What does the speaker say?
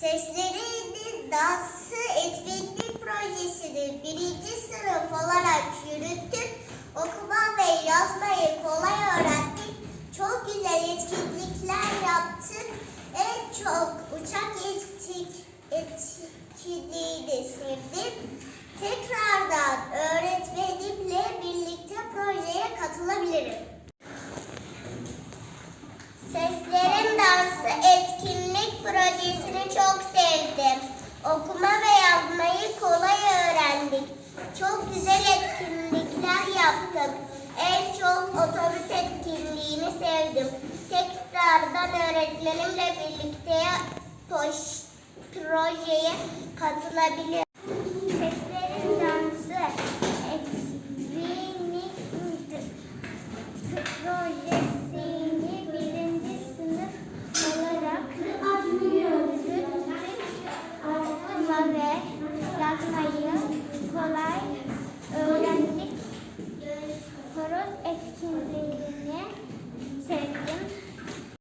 Sesleri Dansı Etkinlik Projesi'ni birinci sınıf olarak yürüttük. Okuma ve yazmayı kolay öğrendik. Çok güzel etkinlikler yaptık. En çok uçak etkinlik, etkinliğini sevdim. Tekrardan öğretmenimle birlikte projeye katılabilirim. Seslerin Dansı sevdim. Okuma ve yazmayı kolay öğrendik. Çok güzel etkinlikler yaptık. En çok otobüs etkinliğini sevdim. Tekrardan öğretmenimle birlikte poş- projeye katılabilirim. Öğrendik. Horoz etkinliğini sevdim.